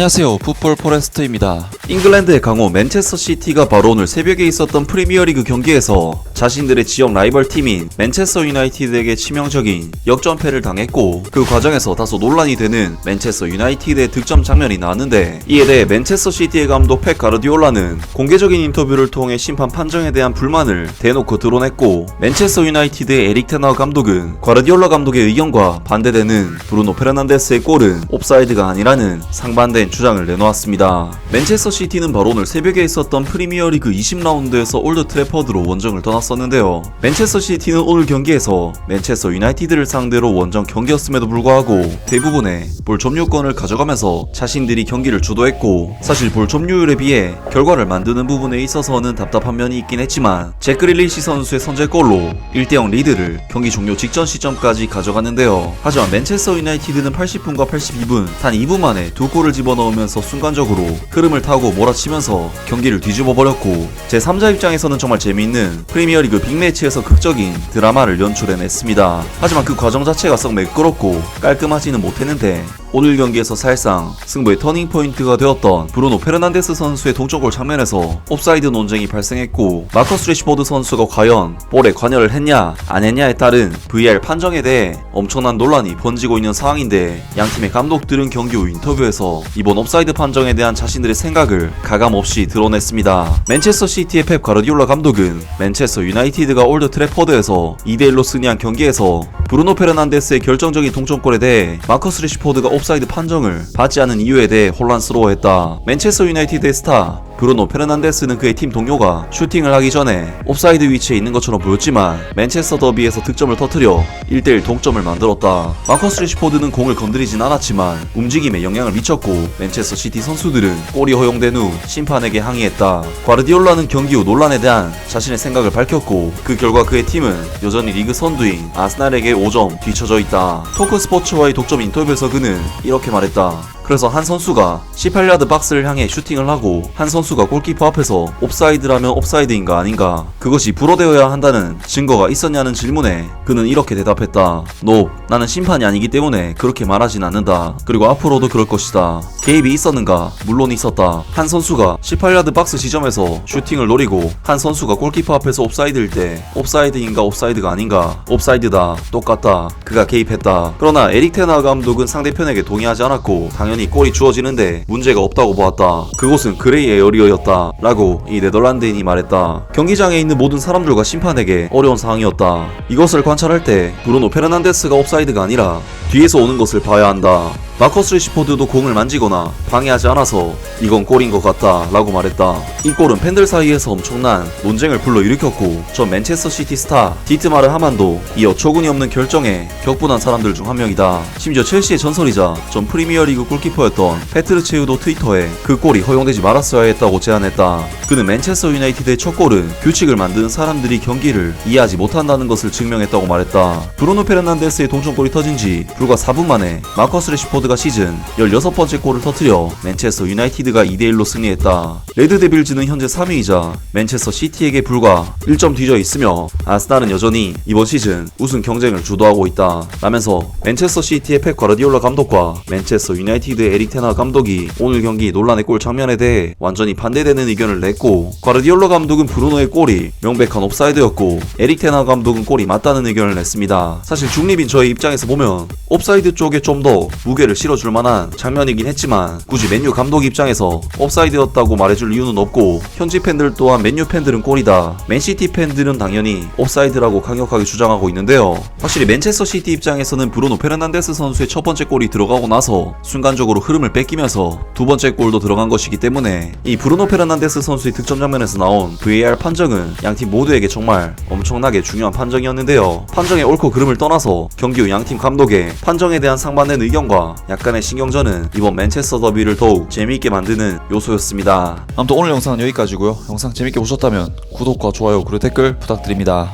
안녕하세요. 풋볼 포레스트입니다. 잉글랜드의 강호 맨체스터 시티가 바로 오늘 새벽에 있었던 프리미어리그 경기에서 자신들의 지역 라이벌 팀인 맨체스터 유나이티드에게 치명적인 역전패를 당했고 그 과정에서 다소 논란이 되는 맨체스터 유나이티드의 득점 장면이 나왔는데 이에 대해 맨체스터 시티의 감독 펩 가르디올라는 공개적인 인터뷰를 통해 심판 판정에 대한 불만을 대놓고 드러냈고 맨체스터 유나이티드의 에릭 테너 감독은 가르디올라 감독의 의견과 반대되는 브루노 페르난데스의 골은 옵사이드가 아니라는 상반된 주장을 내놓았습니다. 맨체스터 시티는 바로 오늘 새벽에 있었던 프리미어리그 20라운드에서 올드 트래퍼드로 원정을 떠났었는데요. 맨체스터 시티는 오늘 경기에서 맨체스터 유나이티드를 상대로 원정 경기였음에도 불구하고 대부분의 볼 점유권을 가져가면서 자신들이 경기를 주도했고 사실 볼 점유율에 비해 결과를 만드는 부분에 있어서는 답답한 면이 있긴 했지만 제크릴리시 선수의 선제골로 1대0 리드를 경기 종료 직전 시점까지 가져갔는데요. 하지만 맨체스터 유나이티드는 80분과 82분 단 2분 만에 두 골을 집어넣으면서 순간적으로 흐름을 타고 몰아치면서 경기를 뒤집어 버렸고 제 3자 입장에서는 정말 재미있는 프리미어리그 빅매치에서 극적인 드라마를 연출해냈습니다. 하지만 그 과정 자체가 썩 매끄럽고 깔끔하지는 못했는데 오늘 경기에서 사실상 승부의 터닝 포인트가 되었던 브루노 페르난데스 선수의 동점골 장면에서 옵사이드 논쟁이 발생했고 마커스 레시포드 선수가 과연 볼에 관여를 했냐 안 했냐에 따른 VAR 판정에 대해 엄청난 논란이 번지고 있는 상황인데 양 팀의 감독들은 경기 후 인터뷰에서 이번 옵사이드 판정에 대한 자신들의 생각을 가감없이 드러냈습니다. 맨체스터 시티의 펩 가르디올라 감독은 맨체스터 유나이티드가 올드 트래퍼드에서 2대1로 승리한 경기에서 브루노 페르난데스의 결정적인 동점골에 대해 마커스 레시포드가 옵사이드 판정을 받지 않은 이유에 대해 혼란스러워했다. 맨체스터 유나이티드의 스타 브루노 페르난데스는 그의 팀 동료가 슈팅을 하기 전에 옵사이드 위치에 있는 것처럼 보였지만 맨체스터 더비에서 득점을 터뜨려 1대1 동점을 만들었다. 마커스 레시포드는 공을 건드리진 않았지만 움직임에 영향을 미쳤고 맨체스터 시티 선수들은 골이 허용된 후 심판에게 항의했다. 과르디올라는 경기 후 논란에 대한 자신의 생각을 밝혔고 그 결과 그의 팀은 여전히 리그 선두인 아스날에게 5점 뒤처져 있다. 토크 스포츠와의 독점 인터뷰에서 그는 이렇게 말했다. 그래서 한 선수가 18야드 박스를 향해 슈팅을 하고 한 선수가 골키퍼 앞에서 옵사이드라면 옵사이드인가 아닌가 그것이 불어되어야 한다는 증거가 있었냐는 질문에 그는 이렇게 대답했다. 노, 나는 심판이 아니기 때문에 그렇게 말하진 않는다. 그리고 앞으로도 그럴 것이다. 개입이 있었는가? 물론 있었다. 한 선수가 18야드 박스 지점에서 슈팅을 노리고 한 선수가 골키퍼 앞에서 옵사이드일 때 옵사이드인가 옵사이드가 아닌가? 옵사이드다. 똑같다. 그가 개입했다. 그러나 에릭 테나 감독은 상대편에게 동의하지 않았고 당연히 골이 주어지는데 문제가 없다고 보았다. 그곳은 그레이 에어리어였다. 라고 이 네덜란드인이 말했다. 경기장에 있는 모든 사람들과 심판에게 어려운 상황이었다. 이것을 관찰할 때 브루노 페르난데스가 옵사이드가 아니라 뒤에서 오는 것을 봐야 한다. 마커스 레시포드도 공을 만지거나 방해하지 않아서 이건 골인 것 같다 라고 말했다. 이 골은 팬들 사이에서 엄청난 논쟁을 불러일으켰고 전 맨체스터 시티 스타 디트마르 하만도 이 어처구니 없는 결정에 격분한 사람들 중 한 명이다. 심지어 첼시의 전설이자 전 프리미어리그 골키퍼였던 페트르체우도 트위터에 그 골이 허용되지 말았어야 했다고 제안했다. 그는 맨체스터 유나이티드의 첫 골은 규칙을 만드는 사람들이 경기를 이해하지 못한다는 것을 증명했다고 말했다. 브루노 페르난데스의 동점골이 터진 지 불과 4분 만에 마커스 레시포드 가 시즌 16번째 골을 터뜨려 맨체스터 유나이티드가 2대1로 승리했다. 레드데빌즈는 현재 3위이자 맨체스터 시티에게 불과 1점 뒤져 있으며 아스날은 여전히 이번 시즌 우승 경쟁을 주도하고 있다. 라면서 맨체스터 시티의 펩 과르디올라 감독과 맨체스터 유나이티드의 에릭 테나 감독이 오늘 경기 논란의 골 장면에 대해 완전히 반대되는 의견을 냈고 과르디올라 감독은 브루노의 골이 명백한 옵사이드였고 에릭 테나 감독은 골이 맞다는 의견을 냈습니다. 사실 중립인 저의 입장에서 보면 옵사이드 쪽에 좀 더 무게를 실어줄 만한 장면이긴 했지만 굳이 맨유 감독 입장에서 옵사이드였다고 말해줄 이유는 없고 현지 팬들 또한 맨유 팬들은 골이다. 맨시티 팬들은 당연히 옵사이드라고 강력하게 주장하고 있는데요. 확실히 맨체스터 시티 입장에서는 브루노 페르난데스 선수의 첫 번째 골이 들어가고 나서 순간적으로 흐름을 뺏기면서 두 번째 골도 들어간 것이기 때문에 이 브루노 페르난데스 선수의 득점 장면에서 나온 VAR 판정은 양팀 모두에게 정말 엄청나게 중요한 판정이었는데요. 판정의 옳고 그름을 떠나서 경기 후 양팀 감독의 판정에 대한 상반된 의견과 약간의 신경전은 이번 맨체스터 더비를 더욱 재미있게 만드는 요소였습니다. 아무튼 오늘 영상은 여기까지고요. 영상 재밌게 보셨다면 구독과 좋아요 그리고 댓글 부탁드립니다.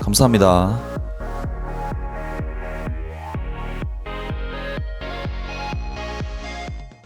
감사합니다.